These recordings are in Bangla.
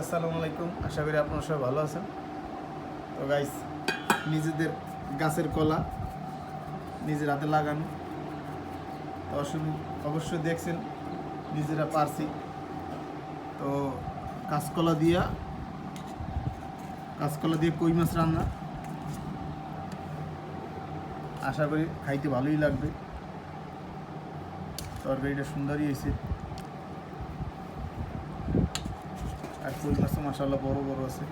আসসালামু আলাইকুম। আশা করি আপনারা সবাই ভালো আছেন। তো গাইস নিজেদের গাছের কলা নিজের হাতে লাগানো। তো অবশ্যই দেখছেন, নিজেরা পারছি। তো কাঁচকলা দিয়া কাঁচকলা দিয়ে কই মাছ রান্না? আশা করি খাইতে ভালোই লাগবে। তরকারিটা সুন্দরই হয়েছে। আর কই মাছ তো মাসাল্লাহ বড় বড় আছে।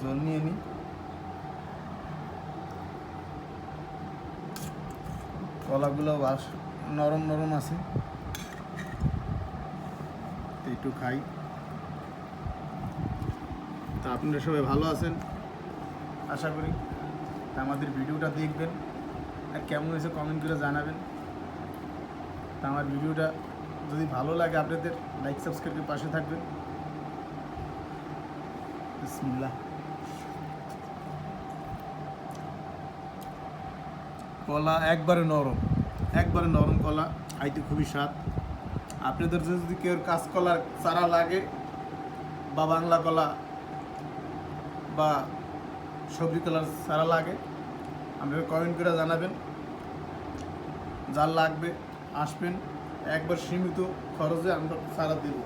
জল নিয়ে নিই কলাগুলো বাস নরম নরম আছে। একটু খাই। তা আপনারা সবাই ভালো আছেন? আশা করি। আমাদের ভিডিওটা দেখবেন। আর কেমন হয়েছে কমেন্ট করে জানাবেন। তা আমার ভিডিওটা যদি ভালো লাগে আপনাদের লাইক সাবস্ক্রাইবের পাশে থাকবেন। কলা একবারে নরম একবারে নরম কলা, খাইতে খুবই স্বাদ। আপনাদের যদি কেউ কাঁচকলার চারা লাগে, বা বাংলা কলা, বা সবজি কলার চারা লাগে, আপনারা কমেন্ট করে জানাবেন। যার লাগবে, আসবেন। একবার সীমিত খরচে আমরা চারা দেব।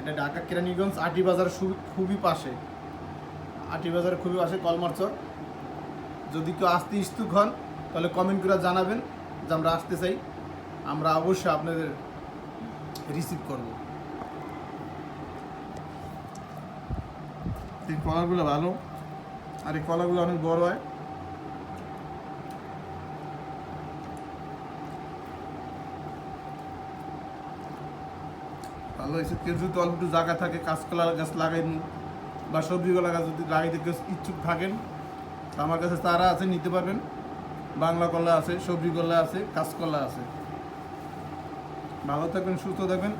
এটা ঢাকা কেরানীগঞ্জ আটি বাজার খুবই পাশে। আটি বাজার খুবই পাশে, কলমারচর। যদি কেউ আসতে ইচ্ছুক হন, তাহলে কমেন্ট করে জানাবেন যে আমরা আসতে চাই। আমরা অবশ্যই আপনাদের রিসিভ করব। এই কলাগুলো ভালো। আর এই কলাগুলো অনেক বড় হয়। ভালো হয়েছে। কেউ যদি অল্প একটু জায়গা থাকে কাঁচকলা গাছ লাগাইন বা সবজিগুলা গাছ যদি লাগাইতে কেউ ইচ্ছুক থাকেন আমার কাছে তারা আছে, নিতে পারবেন। বাংলা কলা আছে, সবজি কলা আছে, কাঁচকলা আছে। ভালো থাকবেন, সুস্থ থাকবেন।